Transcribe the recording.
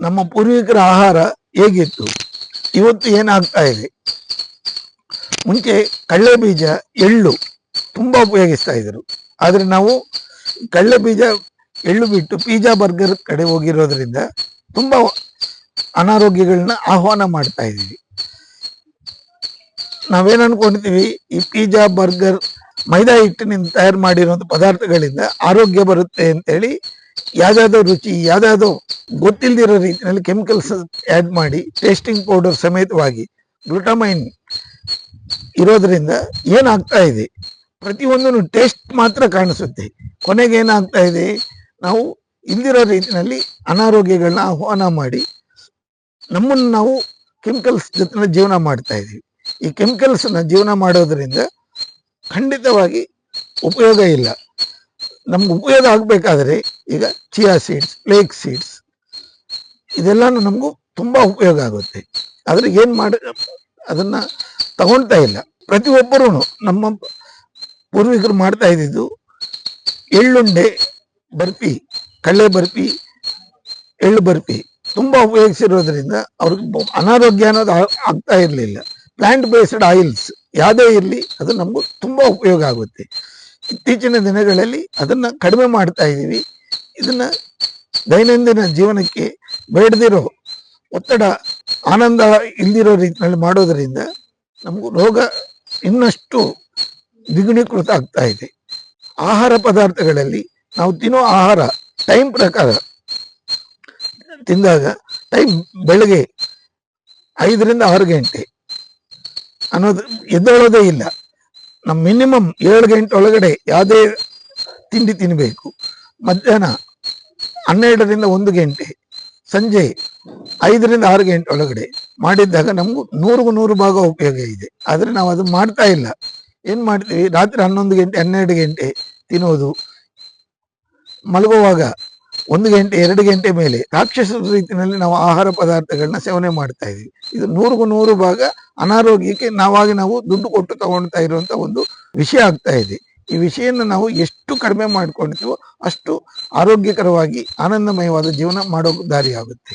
ನಮ್ಮ ಪೂರ್ವಿಕರ ಆಹಾರ ಹೇಗಿತ್ತು? ಇವತ್ತು ಏನಾಗ್ತಾ ಇದೆ? ಮುಂಚೆ ಕಳ್ಳೆ ಬೀಜ, ಎಳ್ಳು ತುಂಬಾ ಉಪಯೋಗಿಸ್ತಾ ಇದ್ರು ಆದರೆ ನಾವು ಕಳ್ಳೆ ಬೀಜ, ಎಳ್ಳು ಬಿಟ್ಟು ಪಿಜ್ಜಾ, ಬರ್ಗರ್ ಕಡೆ ಹೋಗಿರೋದ್ರಿಂದ ತುಂಬಾ ಅನಾರೋಗ್ಯಗಳನ್ನ ಆಹ್ವಾನ ಮಾಡ್ತಾ ಇದ್ದೀವಿ. ನಾವೇನು ಅನ್ಕೊಂಡಿದ್ದೀವಿ? ಈ ಪಿಜ್ಜಾ, ಬರ್ಗರ್ ಮೈದಾ ಹಿಟ್ಟಿನಿಂದ ತಯಾರು ಮಾಡಿರೋ ಪದಾರ್ಥಗಳಿಂದ ಆರೋಗ್ಯ ಬರುತ್ತೆ ಅಂತೇಳಿ ಯಾವ್ದಾವ್ದೋ ರುಚಿ ಯಾವ್ದಾವ್ದೋ ಗೊತ್ತಿಲ್ದಿರೋ ರೀತಿಯಲ್ಲಿ ಕೆಮಿಕಲ್ಸ್ ಆಡ್ ಮಾಡಿ ಟೇಸ್ಟಿಂಗ್ ಪೌಡರ್ ಸಮೇತವಾಗಿ ಗ್ಲುಟಮೈನ್ ಇರೋದ್ರಿಂದ ಏನಾಗ್ತಾ ಇದೆ? ಪ್ರತಿಯೊಂದನ್ನು ಟೇಸ್ಟ್ ಮಾತ್ರ ಕಾಣಿಸುತ್ತೆ. ಕೊನೆಗೆ ಏನಾಗ್ತಾ ಇದೆ? ನಾವು ಇಲ್ದಿರೋ ರೀತಿಯಲ್ಲಿ ಅನಾರೋಗ್ಯಗಳನ್ನ ಆಹ್ವಾನ ಮಾಡಿ, ನಮ್ಮನ್ನು ನಾವು ಕೆಮಿಕಲ್ಸ್ ಜೊತೆ ಜೀವನ ಮಾಡ್ತಾ ಇದ್ದೀವಿ. ಈ ಕೆಮಿಕಲ್ಸ್ನ ಜೀವನ ಮಾಡೋದ್ರಿಂದ ಖಂಡಿತವಾಗಿ ಉಪಯೋಗ ಇಲ್ಲ. ನಮ್ಗೆ ಉಪಯೋಗ ಆಗ್ಬೇಕಾದ್ರೆ ಈಗ ಚಿಯಾ ಸೀಡ್ಸ್ ಲೇಕ್ ಸೀಡ್ಸ್ ಇದೆಲ್ಲ ನಮಗೂ ತುಂಬ ಉಪಯೋಗ ಆಗುತ್ತೆ. ಆದರೆ ಏನು ಮಾಡ, ಅದನ್ನು ತಗೊಳ್ತಾ ಇಲ್ಲ. ಪ್ರತಿಯೊಬ್ಬರೂ ನಮ್ಮ ಪೂರ್ವಿಕರು ಮಾಡ್ತಾ ಇದ್ದಿದ್ದು ಎಳ್ಳುಂಡೆ ಬರ್ಫಿ ಕಳ್ಳೆ ಬರ್ಫಿ ಎಳ್ಳು ಬರ್ಫಿ ತುಂಬ ಉಪಯೋಗಿಸಿರೋದ್ರಿಂದ ಅವ್ರಿಗೆ ಅನಾರೋಗ್ಯ ಅನ್ನೋದು ಆಗ್ತಾ ಇರಲಿಲ್ಲ. ಪ್ಲಾಂಟ್ ಬೇಸ್ಡ್ ಆಯಿಲ್ಸ್ ಯಾವುದೇ ಇರಲಿ ಅದು ನಮಗೂ ತುಂಬ ಉಪಯೋಗ ಆಗುತ್ತೆ. ಇತ್ತೀಚಿನ ದಿನಗಳಲ್ಲಿ ಅದನ್ನು ಕಡಿಮೆ ಮಾಡ್ತಾ ಇದ್ದೀವಿ. ಇದನ್ನ ದೈನಂದಿನ ಜೀವನಕ್ಕೆ ಬೇಡದಿರೋ ಒತ್ತಡ, ಆನಂದ ಇಲ್ದಿರೋ ರೀತಿಯಲ್ಲಿ ಮಾಡೋದರಿಂದ ನಮಗೂ ರೋಗ ಇನ್ನಷ್ಟು ದ್ವಿಗುಣೀಕೃತ ಆಗ್ತಾ ಇದೆ. ಆಹಾರ ಪದಾರ್ಥಗಳಲ್ಲಿ ನಾವು ತಿನ್ನೋ ಆಹಾರ ಟೈಮ್ ಪ್ರಕಾರ ತಿಂದಾಗ ಟೈಮ್ ಬೆಳಗ್ಗೆ ಐದರಿಂದ ಆರು ಗಂಟೆ ಅನ್ನೋದು ಎದ್ದೇಳೋದೇ ಇಲ್ಲ. ನಮ್ಮ ಮಿನಿಮಮ್ ಏಳು ಗಂಟೆ ಒಳಗಡೆ ಯಾವುದೇ ತಿಂಡಿ ತಿನ್ನಬೇಕು ಮಧ್ಯಾಹ್ನ ಹನ್ನೆರಡರಿಂದ ಒಂದು ಗಂಟೆ, ಸಂಜೆ ಐದರಿಂದ ಆರು ಗಂಟೆ ಒಳಗಡೆ ಮಾಡಿದ್ದಾಗ ನಮಗೂ ನೂರಿಗೂ ನೂರು ಭಾಗ ಉಪಯೋಗ ಇದೆ. ಆದರೆ ನಾವು ಅದು ಮಾಡ್ತಾ ಇಲ್ಲ. ಏನು ಮಾಡ್ತೀವಿ? ರಾತ್ರಿ ಹನ್ನೊಂದು ಗಂಟೆ, ಹನ್ನೆರಡು ಗಂಟೆ ತಿನ್ನೋದು ಮಲಗುವಾಗ ಒಂದು ಗಂಟೆ, ಎರಡು ಗಂಟೆ ಮೇಲೆ ರಾಕ್ಷಸ ರೀತಿಯಲ್ಲಿ ನಾವು ಆಹಾರ ಪದಾರ್ಥಗಳನ್ನ ಸೇವನೆ ಮಾಡ್ತಾ ಇದ್ದೀವಿ ಇದು ನೂರಿಗೂ ನೂರು ಭಾಗ ಅನಾರೋಗ್ಯಕ್ಕೆ ನಾವಾಗಿ ನಾವು ದುಡ್ಡು ಕೊಟ್ಟು ತಗೊಳ್ತಾ ಇರುವಂತ ಒಂದು ವಿಷಯ ಆಗ್ತಾ ಇದೆ. ಈ ವಿಷಯನ ನಾವು ಎಷ್ಟು ಕಡಿಮೆ ಮಾಡ್ಕೊಳ್ತೀವೋ ಅಷ್ಟು ಆರೋಗ್ಯಕರವಾಗಿ ಆನಂದಮಯವಾದ ಜೀವನ ಮಾಡೋ ದಾರಿ ಆಗುತ್ತೆ